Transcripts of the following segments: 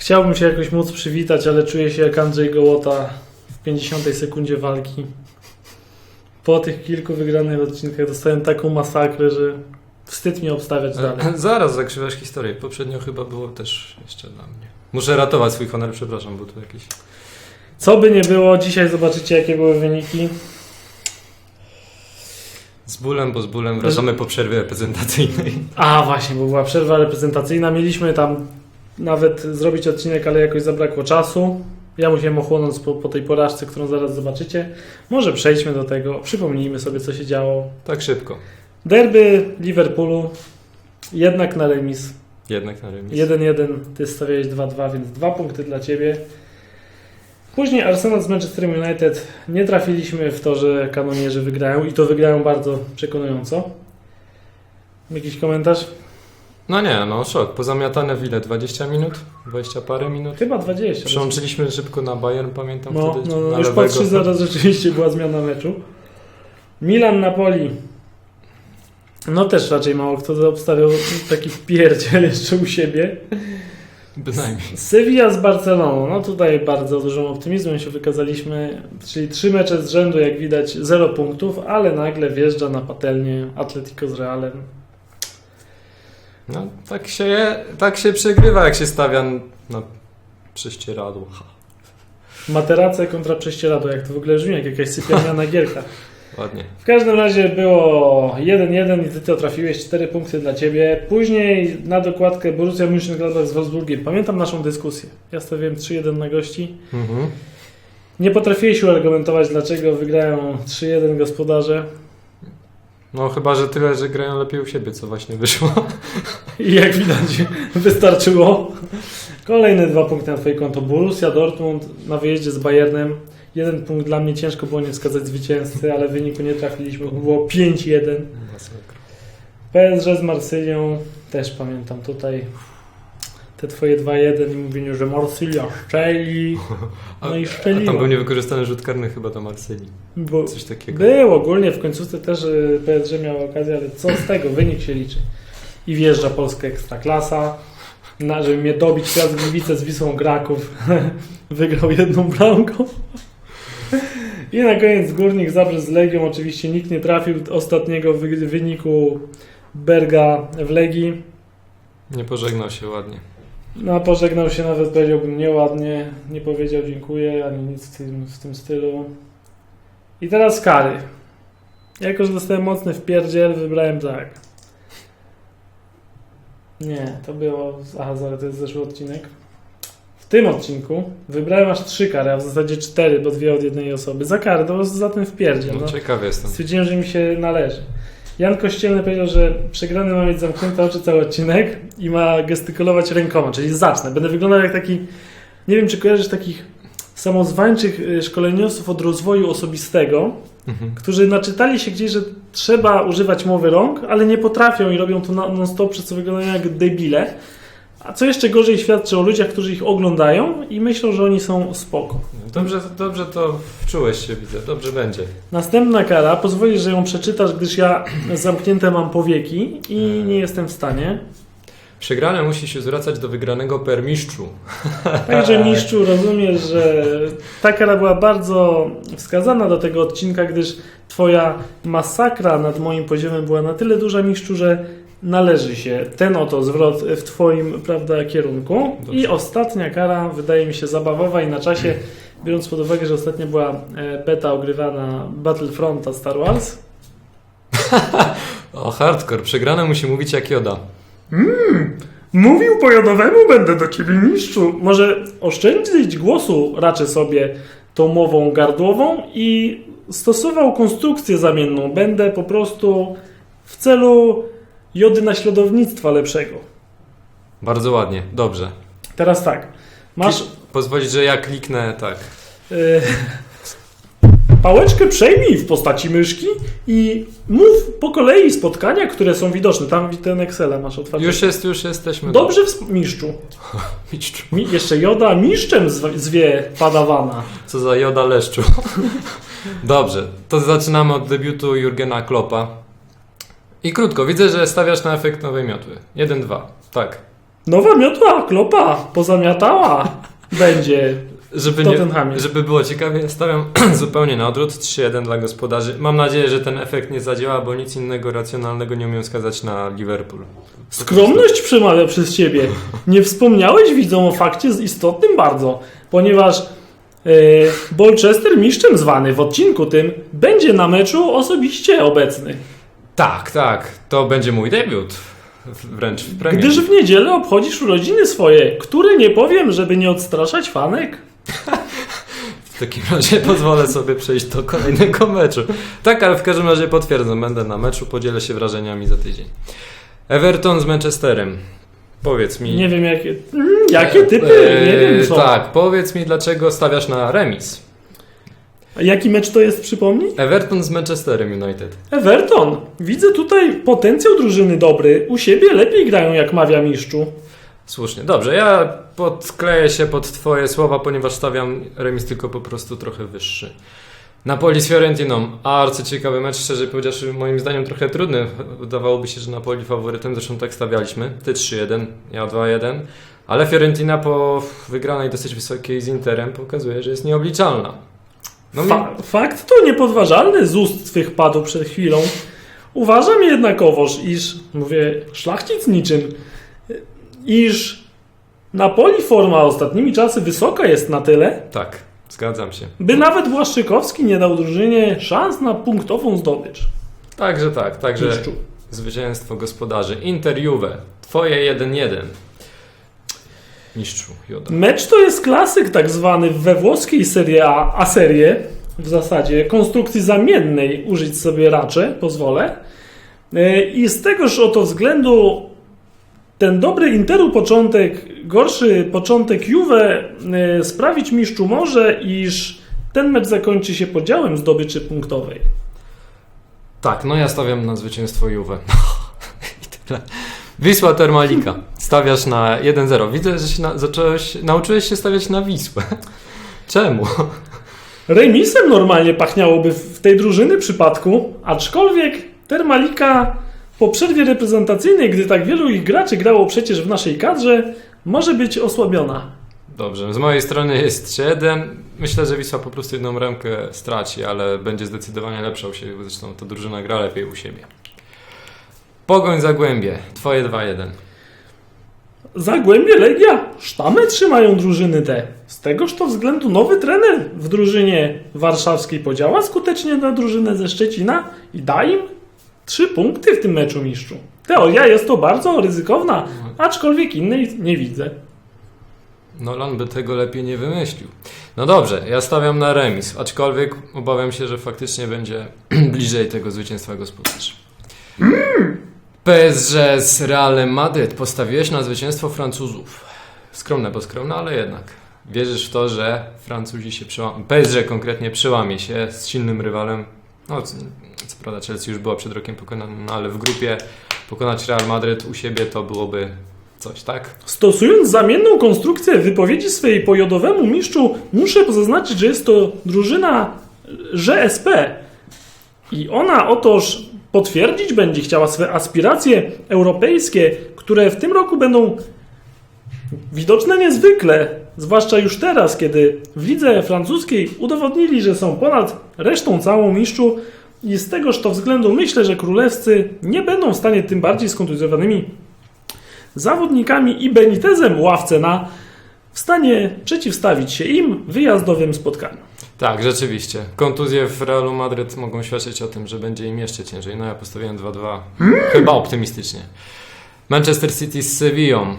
Chciałbym się jakoś móc przywitać, ale czuję się jak Andrzej Gołota w 50 sekundzie walki. Po tych kilku wygranych odcinkach dostałem taką masakrę, że wstyd mi obstawiać dalej. Zaraz zakrzywasz historię. Poprzednio chyba było też jeszcze dla mnie. Muszę ratować swój honor, przepraszam, bo tu jakieś... Co by nie było, dzisiaj zobaczycie jakie były wyniki. Z bólem, bo z bólem wracamy po przerwie reprezentacyjnej. A właśnie, bo była przerwa reprezentacyjna. Mieliśmy tam nawet zrobić odcinek, ale jakoś zabrakło czasu. Ja musiałem ochłonąć po, po tej porażce, którą zaraz zobaczycie. Może przejdźmy do tego, przypomnijmy sobie, co się działo. Tak szybko. Derby Liverpoolu, jednak na remis. Jednak na remis. 1-1, ty stawiałeś 2-2, więc dwa punkty dla ciebie. Później Arsenal z Manchester United nie trafiliśmy w to, że kanonierzy wygrają i to wygrają bardzo przekonująco. Jakiś komentarz? No nie, no szok. Pozamiatane w ile? 20 minut? 20 parę minut? Chyba 20. Przełączyliśmy szybko na Bayern, pamiętam No, wtedy. no, no już lewego. patrzy zaraz rzeczywiście była zmiana meczu. Milan Napoli. No też raczej mało kto obstawiał taki pierdziel jeszcze u siebie. Bynajmniej. Sevilla z Barceloną. No tutaj bardzo dużym optymizmem się wykazaliśmy. Czyli trzy mecze z rzędu, jak widać, zero punktów, ale nagle wjeżdża na patelnię Atletico z Realem. No, tak się, je, tak się przegrywa, jak się stawia na prześcieradło. Materace kontra prześcieradło, jak to w ogóle brzmi, jak jakaś sypialniana gierka. ładnie. W każdym razie było 1-1 i ty to trafiłeś, 4 punkty dla ciebie. Później na dokładkę Borussia Mönchengladbach z Wolfsburgiem. Pamiętam naszą dyskusję. Ja stawiałem 3-1 na gości. Mhm. Nie potrafiłeś uargumentować, dlaczego wygrają 3-1 gospodarze. No chyba, że tyle, że grają lepiej u siebie, co właśnie wyszło. I jak widać, wystarczyło. Kolejne dwa punkty na twoje konto. Borussia Dortmund na wyjeździe z Bayernem. Jeden punkt dla mnie ciężko było nie wskazać zwycięzcy, ale w wyniku nie trafiliśmy. Było 5-1. Masakra. PSG z Marsylią też pamiętam tutaj te twoje 2-1 i mówienie, że Marsylia szczeli. No i A szczeliła. tam był niewykorzystany rzut karny chyba do Marsylii. Bo Coś takiego. był ogólnie w końcówce też PSG miał okazję, ale co z tego? Wynik się liczy. I wjeżdża polska ekstraklasa. Na, żeby mnie dobić teraz Gliwice z Wisłą Kraków. Wygrał jedną bramką. I na koniec Górnik Zabrze z Legią. Oczywiście nikt nie trafił ostatniego wy- wyniku Berga w Legii. Nie pożegnał się ładnie. No, pożegnał się nawet, powiedziałbym, nieładnie. Nie powiedział dziękuję, ani nic w tym, w tym stylu. I teraz kary. Jako, że dostałem mocny wpierdziel, wybrałem tak. Nie, to było... Aha, to jest zeszły odcinek. W tym odcinku wybrałem aż trzy kary, a w zasadzie cztery, bo dwie od jednej osoby. Za karę, to za ten wpierdziel. No, No. ciekawy jestem. Stwierdziłem, że mi się należy. Jan Kościelny powiedział, że przegrany ma mieć zamknięte oczy cały odcinek i ma gestykulować rękoma, czyli zacznę. Będę wyglądał jak taki, nie wiem czy kojarzysz takich samozwańczych y, szkoleniowców od rozwoju osobistego, Mhm. którzy naczytali się gdzieś, że trzeba używać mowy rąk, ale nie potrafią i robią to na- non-stop, przez co wyglądają jak debile. A co jeszcze gorzej świadczy o ludziach, którzy ich oglądają i myślą, że oni są spoko. Dobrze, dobrze to wczułeś się, widzę. Dobrze będzie. Następna kara, pozwolisz, że ją przeczytasz, gdyż ja zamknięte mam powieki i nie jestem w stanie. Przegrany musi się zwracać do wygranego per mistrzu. Także mistrzu rozumiesz, że ta kara była bardzo wskazana do tego odcinka, gdyż twoja masakra nad moim poziomem była na tyle duża, mistrzu, że należy się ten oto zwrot w twoim prawda, kierunku. Dobrze. I ostatnia kara wydaje mi się zabawowa i na czasie, biorąc pod uwagę, że ostatnio była e, beta ogrywana Battlefronta Star Wars. O, hardcore. Przegrany musi mówić jak Joda. Mówił pojadowemu będę do ciebie mistrzu. Może oszczędzić głosu raczej sobie tą mową gardłową i stosował konstrukcję zamienną. Będę po prostu w celu jody naśladownictwa lepszego. Bardzo ładnie. Dobrze. Teraz tak. Masz Pozwolić, że ja kliknę tak. e, pałeczkę przejmij w postaci myszki i mów po kolei spotkania, które są widoczne. Tam ten Excela masz otwarty. Już jest, już jesteśmy. Dobrze, w- mistrzu. Mistrzu. Mi, jeszcze Joda mistrzem zw- zwie padawana. Co za Joda leszczu. Dobrze, to zaczynamy od debiutu Jurgena Kloppa. I krótko, widzę, że stawiasz na efekt nowej miotły. 1-2. Tak. Nowa miotła, klopa, pozamiatała. Będzie. Żeby, nie, żeby było ciekawie, stawiam zupełnie na odwrót 3-1 dla gospodarzy. Mam nadzieję, że ten efekt nie zadziała, bo nic innego racjonalnego nie umiem skazać na Liverpool. Skromność przemawia przez ciebie. Nie wspomniałeś widzom o fakcie z istotnym bardzo, ponieważ e, Bolchester, mistrzem zwany w odcinku tym, będzie na meczu osobiście obecny. Tak, tak, to będzie mój debiut. Wręcz w premierze. Gdyż w niedzielę obchodzisz urodziny swoje, które nie powiem, żeby nie odstraszać fanek. W takim razie pozwolę sobie przejść do kolejnego meczu. Tak, ale w każdym razie potwierdzam, będę na meczu, podzielę się wrażeniami za tydzień. Everton z Manchesterem. Powiedz mi. Nie wiem jakie, mm, jakie typy, nie Eee, wiem co. Tak, powiedz mi, dlaczego stawiasz na remis? A Jaki mecz to jest, przypomnij? Everton z Manchesterem United. Everton. Widzę tutaj potencjał drużyny dobry. U siebie lepiej grają, jak mawia mistrzu. Słusznie, dobrze, ja podkleję się pod Twoje słowa, ponieważ stawiam remis tylko po prostu trochę wyższy. Napoli z Fiorentiną, arcyciekawy mecz, szczerze powiedziawszy, moim zdaniem trochę trudny. Wydawałoby się, że Napoli faworytem, zresztą tak stawialiśmy. Ty 3-1, ja 2-1, ale Fiorentina po wygranej dosyć wysokiej z Interem pokazuje, że jest nieobliczalna. No mi- Fa- fakt to niepodważalny z ust twych padł przed chwilą. Uważam jednakowoż, iż, mówię, szlachcic niczym, iż Napoli forma ostatnimi czasy wysoka jest na tyle, tak, zgadzam się. by nawet Błaszczykowski nie dał drużynie szans na punktową zdobycz. Także tak, także Mistrzu. zwycięstwo gospodarzy. Inter Juve, Twoje 1-1. Mistrzu Joda. Mecz to jest klasyk tak zwany we włoskiej Serie A, a serię w zasadzie konstrukcji zamiennej użyć sobie raczej, pozwolę. E, I z tegoż oto względu ten dobry Interu początek, gorszy początek Juve e, sprawić mistrzu może, iż ten mecz zakończy się podziałem zdobyczy punktowej. Tak, no ja stawiam na zwycięstwo Juve. I tyle. Wisła Termalika. Stawiasz na 1-0. Widzę, że się na, zacząłeś, nauczyłeś się stawiać na Wisłę. Czemu? Remisem normalnie pachniałoby w tej drużyny przypadku, aczkolwiek Termalika po przerwie reprezentacyjnej, gdy tak wielu ich graczy grało przecież w naszej kadrze, może być osłabiona. Dobrze, z mojej strony jest 3-1. Myślę, że Wisła po prostu jedną ramkę straci, ale będzie zdecydowanie lepsza u siebie, bo zresztą ta drużyna gra lepiej u siebie. Pogoń Zagłębie. Twoje 2-1. Zagłębie Legia, sztamy trzymają drużyny te. Z tegoż to względu nowy trener w drużynie warszawskiej podziała skutecznie na drużynę ze Szczecina i da im trzy punkty w tym meczu mistrzu. Teoria jest to bardzo ryzykowna, aczkolwiek innej nie widzę. Nolan by tego lepiej nie wymyślił. No dobrze, ja stawiam na remis, aczkolwiek obawiam się, że faktycznie będzie bliżej tego zwycięstwa gospodarzy. PSG z Realem Madryt. Postawiłeś na zwycięstwo Francuzów. Skromne, bo skromne, ale jednak. Wierzysz w to, że Francuzi się przełamią. PSG konkretnie przełamie się z silnym rywalem. No, co, co prawda Chelsea już była przed rokiem pokonana, no, ale w grupie pokonać Real Madryt u siebie to byłoby coś, tak? Stosując zamienną konstrukcję wypowiedzi swojej po jodowemu mistrzu, muszę zaznaczyć, że jest to drużyna ŻSP. I ona otoż potwierdzić będzie chciała swe aspiracje europejskie, które w tym roku będą widoczne niezwykle, zwłaszcza już teraz, kiedy w lidze francuskiej udowodnili, że są ponad resztą całą mistrzu i z tegoż to względu myślę, że królewscy nie będą w stanie tym bardziej skontuzjowanymi zawodnikami i Benitezem ławce na w stanie przeciwstawić się im wyjazdowym spotkaniu. Tak, rzeczywiście. Kontuzje w Realu Madryt mogą świadczyć o tym, że będzie im jeszcze ciężej. No ja postawiłem 2-2. Chyba optymistycznie. Manchester City z Sevillą.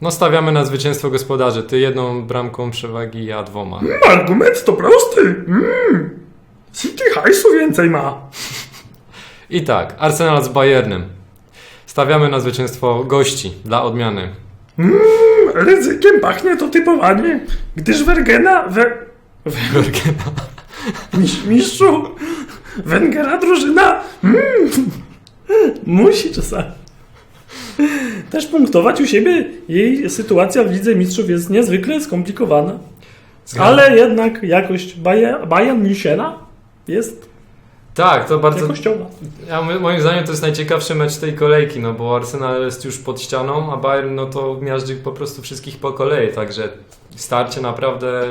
No stawiamy na zwycięstwo gospodarzy. Ty jedną bramką przewagi, ja dwoma. Argument to prosty. Mm. City hajsu więcej ma. I tak, Arsenal z Bayernem. Stawiamy na zwycięstwo gości dla odmiany. Ryzykiem pachnie to typowanie, gdyż Wergena... We... Mistrz, mistrzu, Węgera drużyna mm, musi czasami też punktować u siebie. Jej sytuacja w Lidze Mistrzów jest niezwykle skomplikowana. Zgadzam. Ale jednak jakość Bayern Münchena jest Tak, to bardzo. Jakościowa. Ja, moim zdaniem to jest najciekawszy mecz tej kolejki, no bo Arsenal jest już pod ścianą, a Bayern no to miażdży po prostu wszystkich po kolei, także starcie naprawdę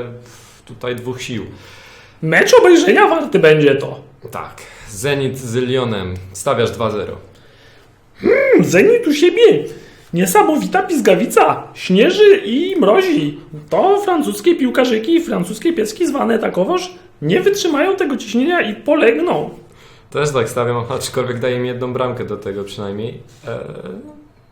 tutaj dwóch sił. Mecz obejrzenia warty będzie to. Tak, Zenit z Lyonem, stawiasz 2-0. Hmm, Zenit u siebie. Niesamowita pizgawica. Śnieży i mrozi. To francuskie piłkarzyki i francuskie pieski zwane takowoż nie wytrzymają tego ciśnienia i polegną. Też tak stawiam, aczkolwiek daje mi jedną bramkę do tego przynajmniej. Eee,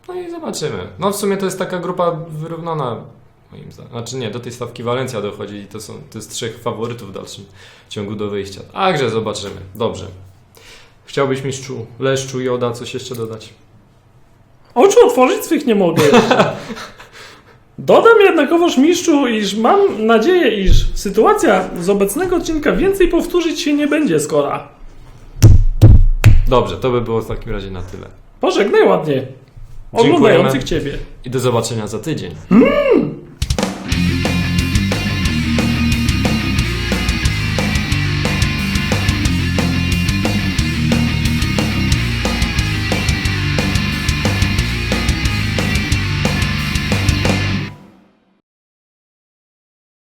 no i zobaczymy. No w sumie to jest taka grupa wyrównana, moim zdaniem. Znaczy nie, do tej stawki Walencja dochodzi i to, są, to jest trzech faworytów w dalszym ciągu do wyjścia. Także zobaczymy. Dobrze. Chciałbyś mistrzu Leszczu i Oda coś jeszcze dodać? Oczu otworzyć swych nie mogę. Dodam jednakowoż mistrzu, iż mam nadzieję, iż sytuacja z obecnego odcinka więcej powtórzyć się nie będzie skora. Dobrze, to by było w takim razie na tyle. Pożegnaj ładnie. Oglądających Ciebie. I do zobaczenia za tydzień.